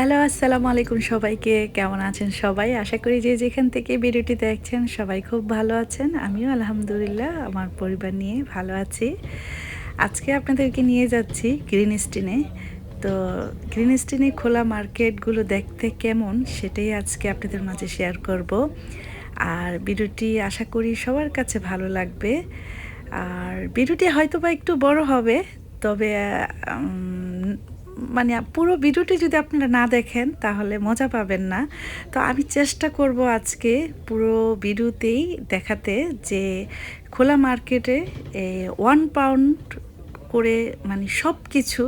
Hello, আসসালামু আলাইকুম সবাইকে। কেমন আছেন সবাই? আশা করি যে যেখান থেকে ভিডিওটি দেখছেন সবাই খুব ভালো আছেন। আমিও আলহামদুলিল্লাহ, আমার পরিবার নিয়ে ভালো আছি। আজকে আপনাদেরকে নিয়ে যাচ্ছি গ্রিন স্টিনে। তো গ্রিন স্টিনে খোলা মার্কেটগুলো দেখতে কেমন সেটাই আজকে আপনাদের মাঝে শেয়ার করব। আর ভিডিওটি আশা করি সবার কাছে ভালো লাগবে। আর ভিডিওটি হয়তো বা একটু বড় হবে, তবে মানে পুরো ভিডিওটি যদি আপনারা না দেখেন, তাহলে মজা পাবেন না। তো আমি চেষ্টা করব আজকে পুরো ভিডিওতেই দেখাতে যে খোলা মার্কেটে ওয়ান পাউন্ড করে মানে সব কিছু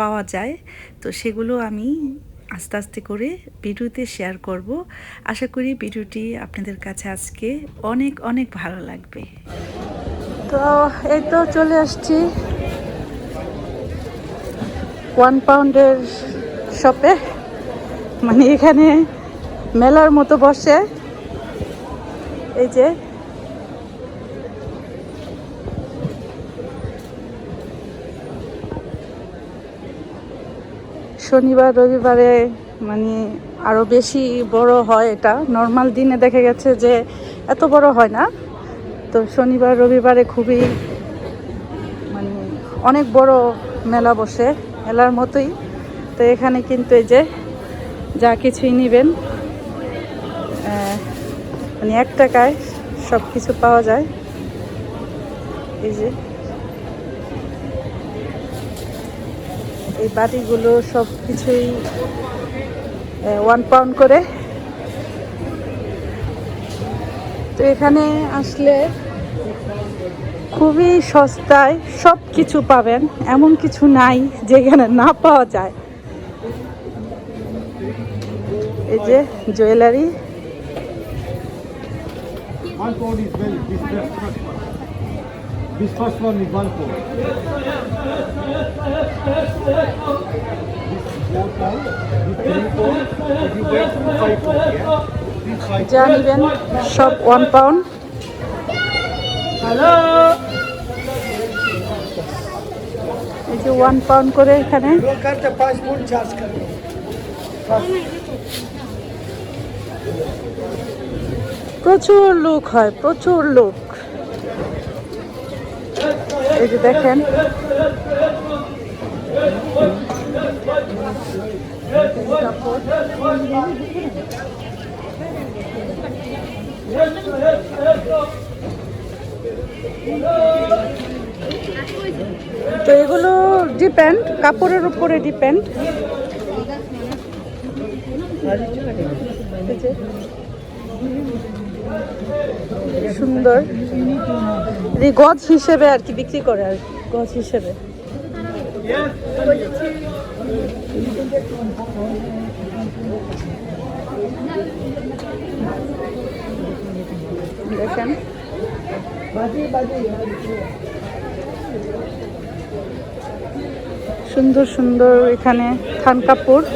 পাওয়া যায়। তো সেগুলো আমি আস্তে আস্তে করে ভিডিওতে শেয়ার করব। আশা করি ভিডিওটি আপনাদের কাছে আজকে অনেক অনেক ভালো লাগবে। তো এই তো চলে আসছি। ওয়ান পাউন্ডের শপে মানে এখানে মেলার মতো বসে। এই যে, শনিবার, রবিবারে মানে আরও বেশি বড় হয় এটা। নর্মাল দিনে দেখা গেছে যে এত বড় হয় না। তো শনিবার, রবিবারে খুবই মানে অনেক বড় মেলা বসে। মেলার মতোই। তো এখানে কিন্তু এই যে যা কিছুই নেবেন মানে এক টাকায় সব কিছু পাওয়া যায়। এই যে এই বাটিগুলো সব কিছুই ওয়ান পাউন্ড করে। তো এখানে আসলে খুবই সস্তায় সব কিছু পাবেন, এমন কিছু নাই যেখানে না পাওয়া যায়। এই যে জুয়েলারি। জানবেন সব ওয়ান পাউন্ড হ্যালো যে ওয়ান পাউন্ড করে এখানে। প্রচুর লোক হয়, প্রচুর লোক। এই যে দেখেন। তো এগুলো ডিপেন্ড কাপড়ের উপরে ডিপেন্ড সুন্দর। গজ হিসেবে আর কি বিক্রি করে আর গজ হিসেবে। দেখেন। সুন্দর সুন্দর এখানে থান কাপড়।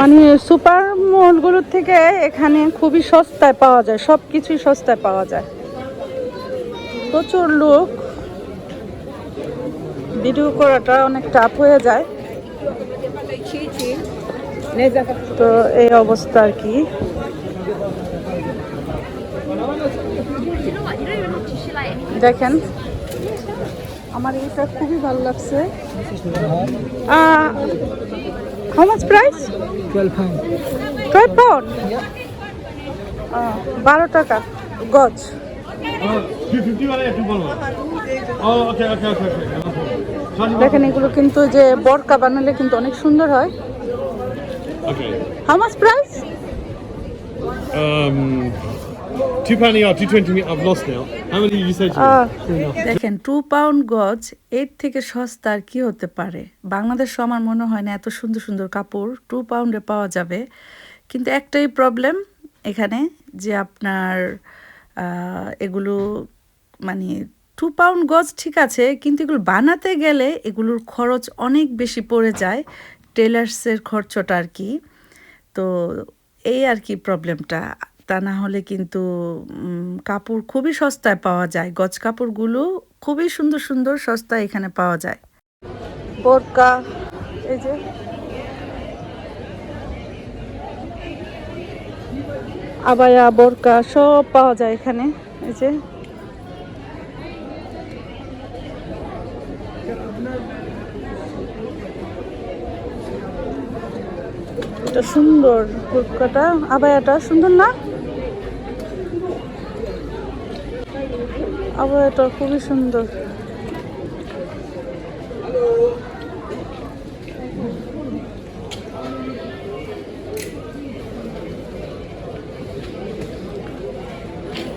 মানে সুপার মলগুলোর থেকে এখানে খুবই সস্তায় পাওয়া যায় সব কিছুই সস্তায় পাওয়া যায়। প্রচুর লোক। ভিডিও করাটা অনেক টাফ হয়ে যায়। তো এই অবস্থা আর কি। দেখেন, আমার এটা খুবই ভালো লাগছে। How much price 12 pound. Twelve pound বারো টাকা, গজ। দেখেন এগুলো কিন্তু যে বরকা বানালে কিন্তু অনেক সুন্দর হয়. How much price two pound or two twenty. I've lost now. How many you say? দেখেন টু পাউন্ড গজ এর থেকে সস্তা আর কি হতে পারে বাংলাদেশ আমার মনে হয় না এত সুন্দর সুন্দর কাপড় টু পাউন্ডে পাওয়া যাবে কিন্তু একটাই প্রবলেম এখানে যে আপনার এগুলো মানে টু পাউন্ড গজ ঠিক আছে, কিন্তু এগুলো বানাতে গেলে এগুলোর খরচ অনেক বেশি পড়ে যায় টেলার্সের খরচটা আর কি। তো এই আর কি প্রবলেমটা। তা না হলে কিন্তু কাপড় খুবই সস্তায় পাওয়া যায়। গজ কাপড়গুলো খুবই সুন্দর সুন্দর সস্তায় এখানে পাওয়া যায়। বোরকা, এই যে। আবায়া, বোরকা সব পাওয়া যায় এখানে, এই যে। এটা সুন্দর বোরকাটা আবায়াটা সুন্দর না? আবায়াটা খুবই সুন্দর।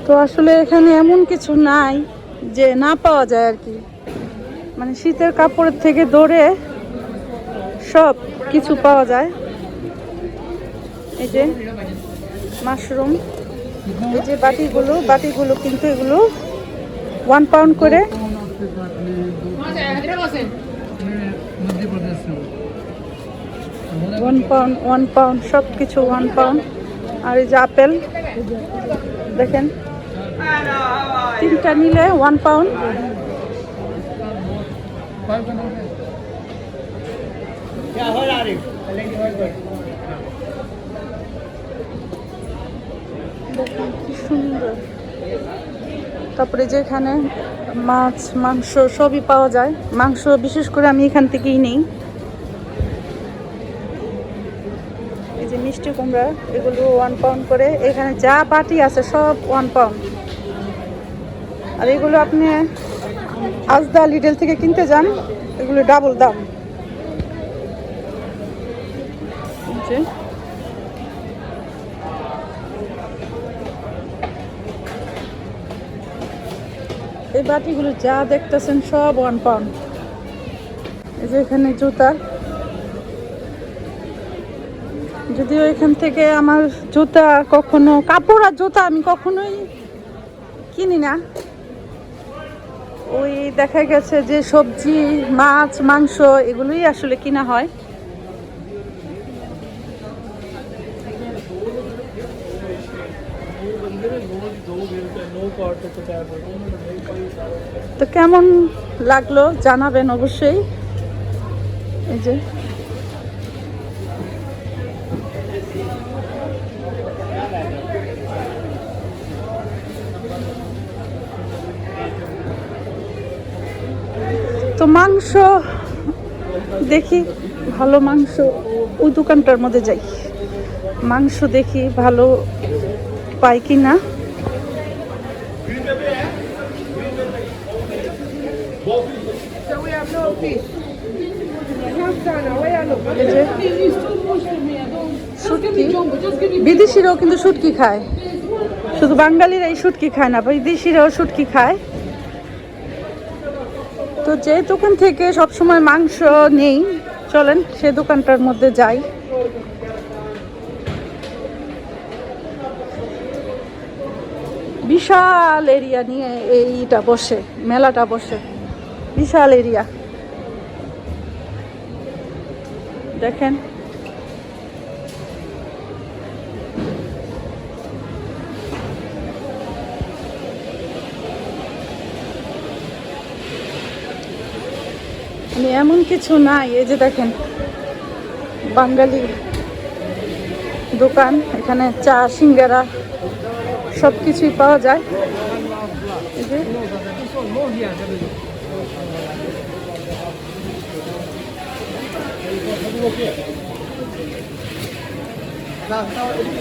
তো আসলে এখানে এমন কিছু নাই যে না পাওয়া যায় আর কি। মানে শীতের কাপড়ের থেকে ধরে সব কিছু পাওয়া যায়। এই যে মাশরুম, এই যে বাটিগুলো বাটিগুলো কিন্তু এগুলো ওয়ান পাউন্ড করে। ওয়ান পাউন্ড ওয়ান পাউন্ড সব কিছু ওয়ান পাউন্ড আর এই যে আপেল, দেখেন। তিনটা নিলে ওয়ান পাউন্ড কি সুন্দর তারপরে যে এখানে মাছ, মাংস সবই পাওয়া যায়। মাংস বিশেষ করে আমি এখান থেকেই নেই। এই যে মিষ্টি কুমড়া, এগুলো ওয়ান পাউন্ড করে। এখানে যা বাটি আছে সব ওয়ান পাউন্ড আর এগুলো আপনি আজদা লিডেল থেকে কিনতে যান। এগুলো ডাবল দাম। এই বাটিগুলো যা দেখতেছেন সব ওয়ান পাউন্ড এই যে এখানে জুতা যদিও এখান থেকে আমার জুতা কখনো কাপড় আর জুতা আমি কখনোই কিনি না ওই দেখা গেছে যে সবজি মাছ মাংস এগুলোই আসলে কিনা হয় তো কেমন লাগল জানাবেন অবশ্যই। এই যে। তো মাংস দেখি, ভালো মাংস। ওই দোকানটার মধ্যে যাই। মাংস দেখি ভালো পাই কি না বিদেশিরাও কিন্তু শুটকি খায়। শুধু বাঙালিরা এই শুটকি খায় না, বিদেশিরাও শুটকি খায়। তো যে দোকান থেকে সবসময় মাংস নেই, চলেন সে দোকানটার মধ্যে যাই। বিশাল এরিয়া নিয়ে এইটা বসে, মেলাটা বসে। বিশাল এরিয়া। দেখেন। মানে এমন কিছু নাই, এই যে দেখেন, বাঙালি দোকান, এখানে চা, সিঙ্গারা সব কিছুই পাওয়া যায়।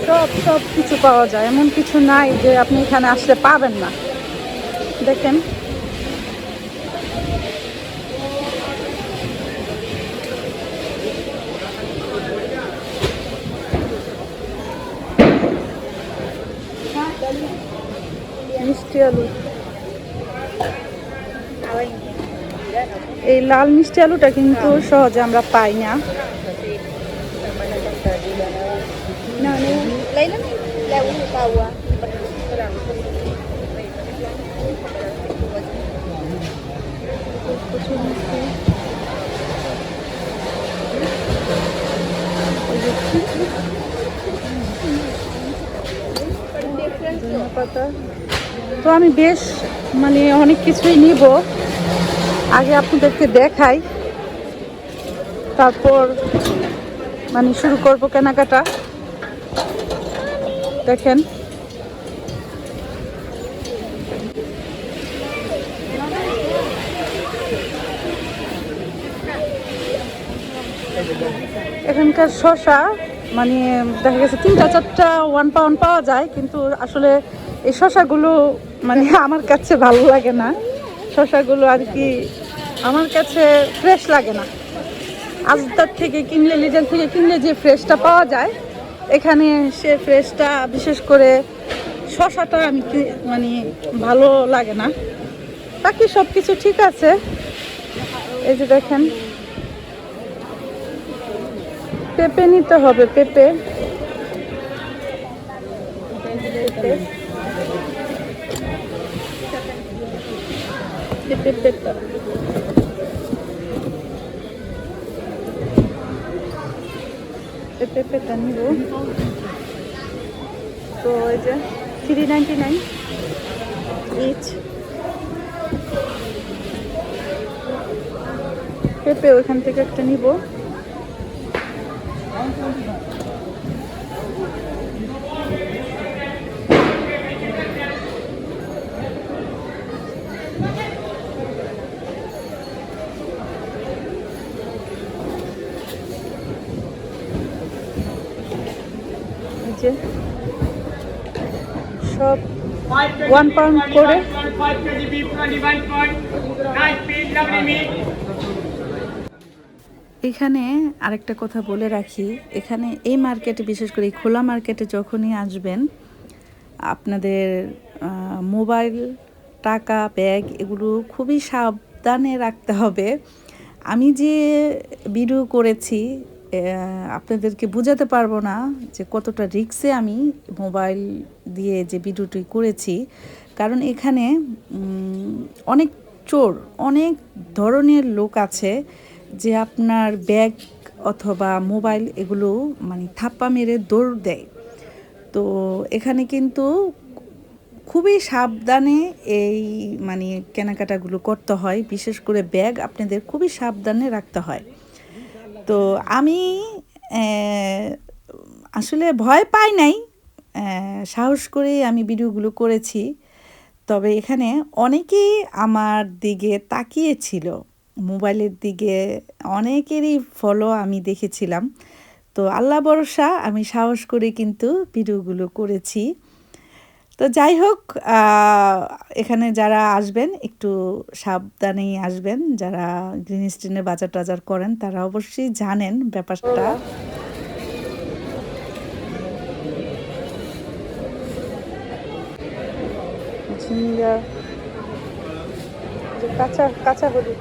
সব সব কিছু পাওয়া যায়। এমন কিছু নাই যে আপনি এখানে আসলে পাবেন না। দেখেন। মিষ্টি আলু। এই লাল মিষ্টি আলুটা কিন্তু সহজে আমরা পাই না। পাতা তো আমি বেশ মানে অনেক কিছুই নিব। আগে আপনাদেরকে দেখাই। তারপর মানে শুরু করব কেনাকাটা। দেখেন। এখানকার শশা মানে দেখা গেছে তিনটা, চারটা ওয়ান পাউন্ড পাওয়া যায়, কিন্তু আসলে এই শশাগুলো মানে আমার কাছে ভালো লাগে না। শশাগুলো আর কি আমার কাছে ফ্রেশ লাগে না। আজদার থেকে কিনলে লিডেল থেকে কিনলে যে ফ্রেশটা পাওয়া যায়, এখানে সে ফ্রেশটা বিশেষ করে শশাটা আমি মানে ভালো লাগে না। বাকি সব কিছু ঠিক আছে। এই যে দেখেন। পেঁপে নিতে হবে পেঁপে। পেঁপে। নিব। তো থ্রি নাইন পেঁপে ওইখান থেকে একটা নিব। সব One pound করে। এখানে আরেকটা কথা বলে রাখি। এখানে এই মার্কেটে, বিশেষ করে এই খোলা মার্কেটে যখনই আসবেন, আপনাদের মোবাইল, টাকা, ব্যাগ এগুলো খুবই সাবধানে রাখতে হবে। আমি যে ভিডিও করেছি আপনাদেরকে বোঝাতে পারব না যে কতটা রিক্সে আমি মোবাইল দিয়ে যে ভিডিওটি করেছি। কারণ এখানে অনেক চোর, অনেক ধরনের লোক আছে। যে আপনার ব্যাগ অথবা মোবাইল এগুলো মানে থাপ্পা মেরে দৌড় দেয়। তো এখানে কিন্তু খুবই সাবধানে এই মানে কেনাকাটাগুলো করতে হয়। বিশেষ করে ব্যাগ আপনাদের খুবই সাবধানে রাখতে হয়। তো আমি আসলে ভয় পাই নাই। সাহস করে আমি ভিডিওগুলো করেছি। তবে এখানে অনেকেই আমার দিকে তাকিয়েছিল। মোবাইলের দিকে অনেকেরই ফলো আমি দেখেছিলাম। তো আল্লাহ ভরসা, আমি সাহস করে কিন্তু ভিডিওগুলো করেছি। তো যাই হোক এখানে যারা আসবেন, একটু সাবধানেই আসবেন। যারা গ্রিন স্টেনে বাজার টাজার করেন, তারা অবশ্যই জানেন ব্যাপারটা। কাঁচা কাঁচা হলুদ।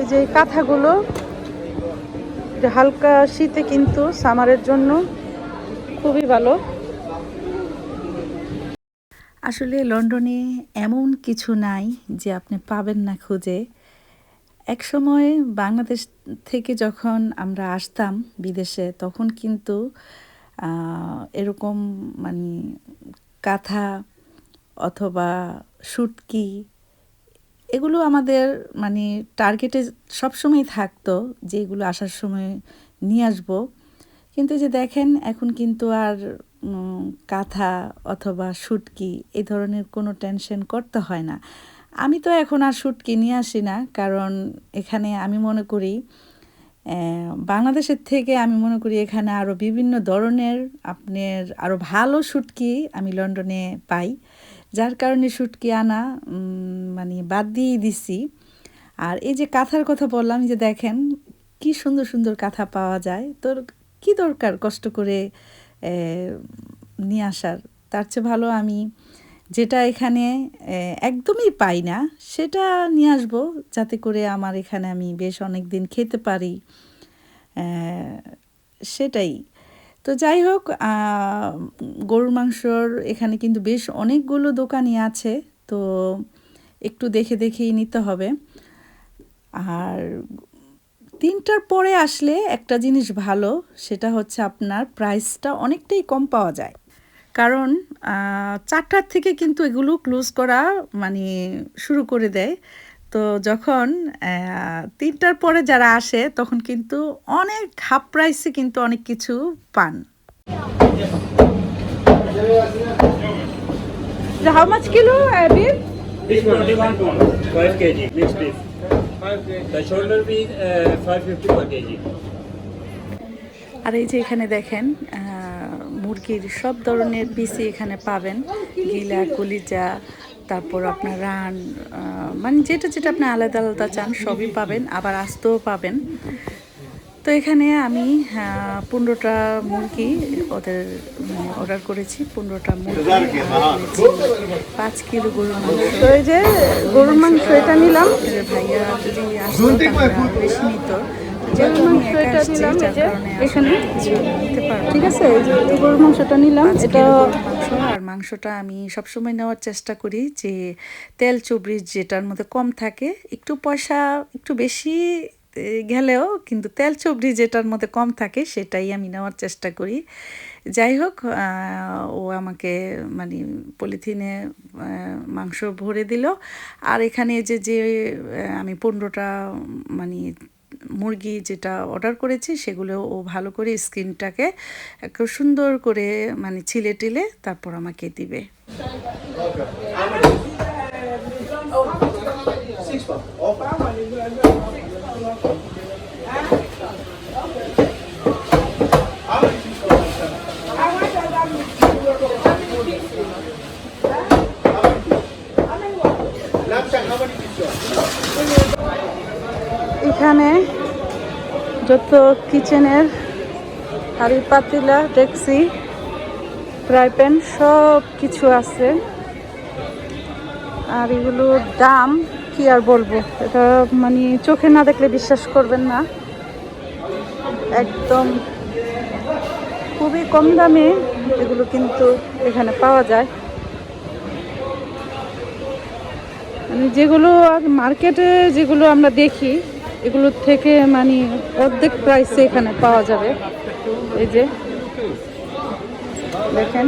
এই যে কাঁথাগুলো হালকা শীতে কিন্তু সামারের জন্য খুবই ভালো। আসলে লন্ডনে এমন কিছু নাই যে আপনি পাবেন না খুঁজে। এক সময় বাংলাদেশ থেকে যখন আমরা আসতাম বিদেশে, তখন কিন্তু এরকম মানে কাঁথা অথবা শুটকি এগুলো আমাদের মানে টার্গেটে সবসময় থাকতো যে এগুলো আসার সময় নিয়ে আসব। কিন্তু যে দেখেন, এখন কিন্তু আর কাঁথা অথবা শুটকি এই ধরনের কোনো টেনশন করতে হয় না। আমি তো এখন আর শুটকি নিয়ে আসি না, কারণ এখানে আমি মনে করি বাংলাদেশের থেকে আমি মনে করি এখানে আরও বিভিন্ন ধরনের আপনার আরও ভালো শুটকি আমি লন্ডনে পাই। যার কারণে শুটকি আনা মানে বাদ দিয়েই দিছি। আর এই যে কাঁথার কথা বললাম, যে দেখেন, কি সুন্দর সুন্দর কাঁথা পাওয়া যায়। তোর কি দরকার কষ্ট করে নিয়ে আসার? তার চেয়ে ভালো আমি যেটা এখানে একদমই পাই না, সেটা নিয়ে আসব, যাতে করে আমার এখানে আমি বেশ অনেক দিন খেতে পারি। সেটাই। তো যাই হোক গরুর মাংসর এখানে কিন্তু বেশ অনেকগুলো দোকানই আছে, তো একটু দেখে দেখেই নিতে হবে। আর তিনটার পরে আসলে একটা জিনিস ভালো, সেটা হচ্ছে আপনার প্রাইসটা অনেকটাই কম পাওয়া যায়। কারণ চারটার থেকে কিন্তু এগুলো ক্লোজ করা মানে শুরু করে দেয়। তো যখন আহ, তিনটার পরে যারা আসে তখন কিন্তু অনেক হাফ প্রাইসে কিন্তু অনেক কিছু পান How much kilo, Abib? This one, 21 pound, 5 kg, mixed beef. The shoulder beef, uh, 550 per kg. আর এই যে এখানে দেখেন আহ, মুরগির সব ধরনের পিসি এখানে পাবেন গিলা কলিজা তারপর আপনার রান মানে যেটা যেটা আপনি আলাদা আলাদা চান সবই পাবেন আবার আস্তেও পাবেন। তো এখানে আমি পনেরোটা মুরগি ওদের অর্ডার করেছি পনেরোটা মুরগি পাঁচ কিলো গরুর মাংস। তো এই যে গরুর মাংস এটা নিলাম। ভাইয়া যদি আসতো বেশি নিত। ঠিক আছে গরুর মাংসটা নিলাম। এটা কিলো গরুর মাংস আর মাংসটা আমি সবসময় নেওয়ার চেষ্টা করি যে তেল চবড়ি যেটার মধ্যে কম থাকে একটু পয়সা একটু বেশি গেলেও কিন্তু তেল চবড়ি যেটার মধ্যে কম থাকে সেটাই আমি নেওয়ার চেষ্টা করি। যাই হোক ও আমাকে মানে পলিথিনে মাংস ভরে দিল। আর এখানে যে যে আমি পনেরোটা মানে মুরগি যেটা অর্ডার করেছি, সেগুলো ও ভালো করে স্ক্রিনটাকে একটু সুন্দর করে মানে ছিলে টিলে তারপর আমাকে দিবে। এখানে যত কিচেনের হাড়ি পাতিলা ডেক্সি ফ্রাই প্যান সব কিছু আছে। আর এগুলোর দাম কি আর বলব? এটা মানে চোখে না দেখলে বিশ্বাস করবেন না। একদম খুবই কম দামে এগুলো কিন্তু এখানে পাওয়া যায়। মানে যেগুলো মার্কেটে যেগুলো আমরা দেখি এগুলোর থেকে মানে অর্ধেক প্রাইসে এখানে পাওয়া যাবে। এই যে, দেখেন।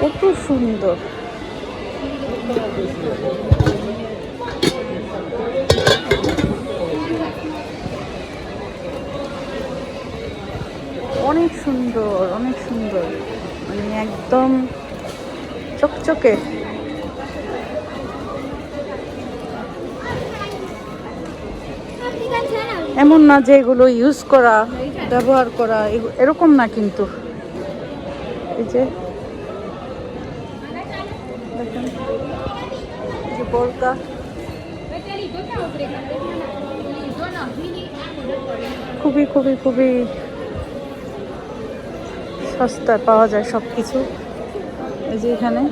কত সুন্দর। অনেক সুন্দর অনেক সুন্দর। মানে একদম চকচকে। এমন না যে এগুলো ইউজ করা, ব্যবহার করা এরকম না কিন্তু। এই যে খুবই খুবই খুবই সস্তায় পাওয়া যায় সব কিছু এই যে এখানে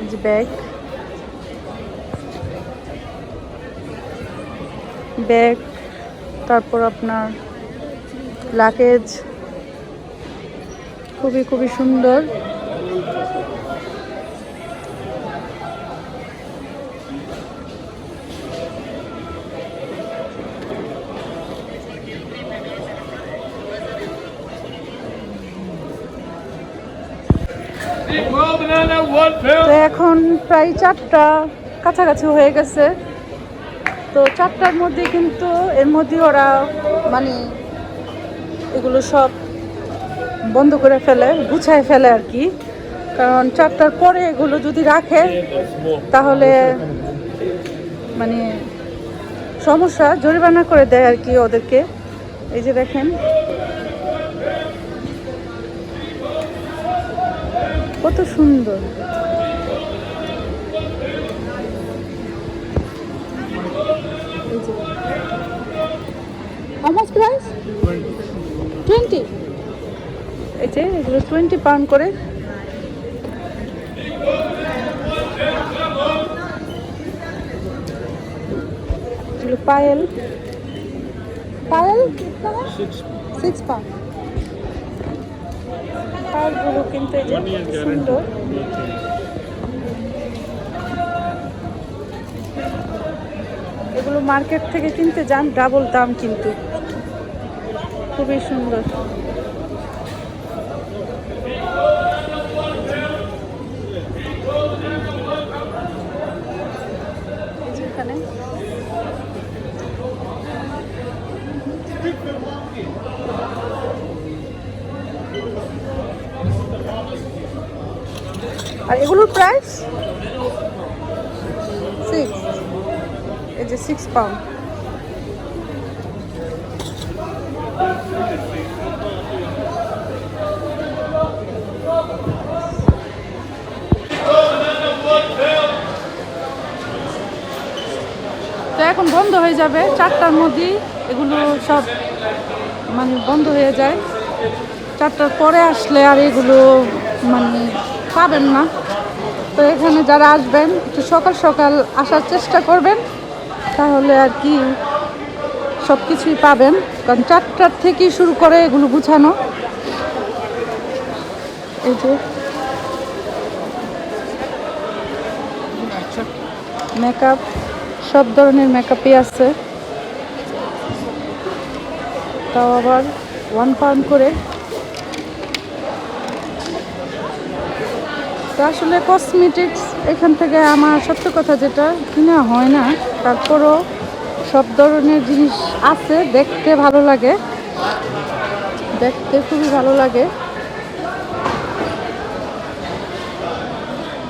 এই যে ব্যাগ ব্যাগ তারপর আপনার লাগেজ খুবই খুবই সুন্দর। তো এখন প্রায় চারটা কাছাকাছি হয়ে গেছে। তো চারটার মধ্যে কিন্তু এর মধ্যে ওরা মানে এগুলো সব বন্ধ করে ফেলে, গুছায় ফেলে আর কি। কারণ চারটার পরে এগুলো যদি রাখে, তাহলে মানে সমস্যা, জরিমানা করে দেয় আর কি ওদেরকে। এই যে দেখেন। কত সুন্দর। How much price? 20 এই যে এগুলো টোয়েন্টি পাউন্ড করে। পায়েল। পায়েল সিক্স পাউন্ড পায়েলগুলো কিন্তু এই যে সুন্দর। এগুলো মার্কেট থেকে কিনতে যান ডাবল দাম কিন্তু। খুবই সুন্দর। আর এগুলোর প্রাইস সিক্স এই যে সিক্স পাউন্ড এখন বন্ধ হয়ে যাবে, চারটার মধ্যেই এগুলো সব মানে বন্ধ হয়ে যায়। চারটার পরে আসলে আর এগুলো মানে পাবেন না। তো এখানে যারা আসবেন, একটু সকাল সকাল আসার চেষ্টা করবেন, তাহলে আর কি সব কিছুই পাবেন। কারণ চারটার থেকেই শুরু করে এগুলো গুছানো। এই যে। মেকআপ সব ধরনের মেকআপই আছে। তাও আবার ওয়ান পাউন্ড করে। আসলে কসমেটিক্স এখান থেকে আমার সত্য কথা যেটা, কিনা হয় না। তারপরও সব ধরনের জিনিস আছে, দেখতে ভালো লাগে। দেখতে খুবই ভালো লাগে।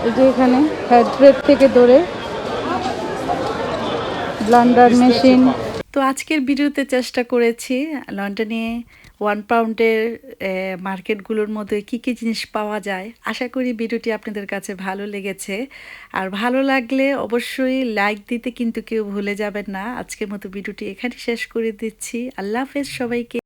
এই যে এখানে হেড ব্রেড থেকে ধরে। ব্লান্ডার মেশিন তো আজকের ভিডিওতে চেষ্টা করেছি লন্ডনে ওয়ান পাউন্ডের মার্কেটগুলোর মধ্যে কি কি জিনিস পাওয়া যায়। আশা করি ভিডিওটি আপনাদের কাছে ভালো লেগেছে। আর ভালো লাগলে অবশ্যই লাইক দিতে কিন্তু কেউ ভুলে যাবেন না। আজকের মতো ভিডিওটি এখানে শেষ করে দিচ্ছি। আল্লাহ হাফেজ সবাইকে।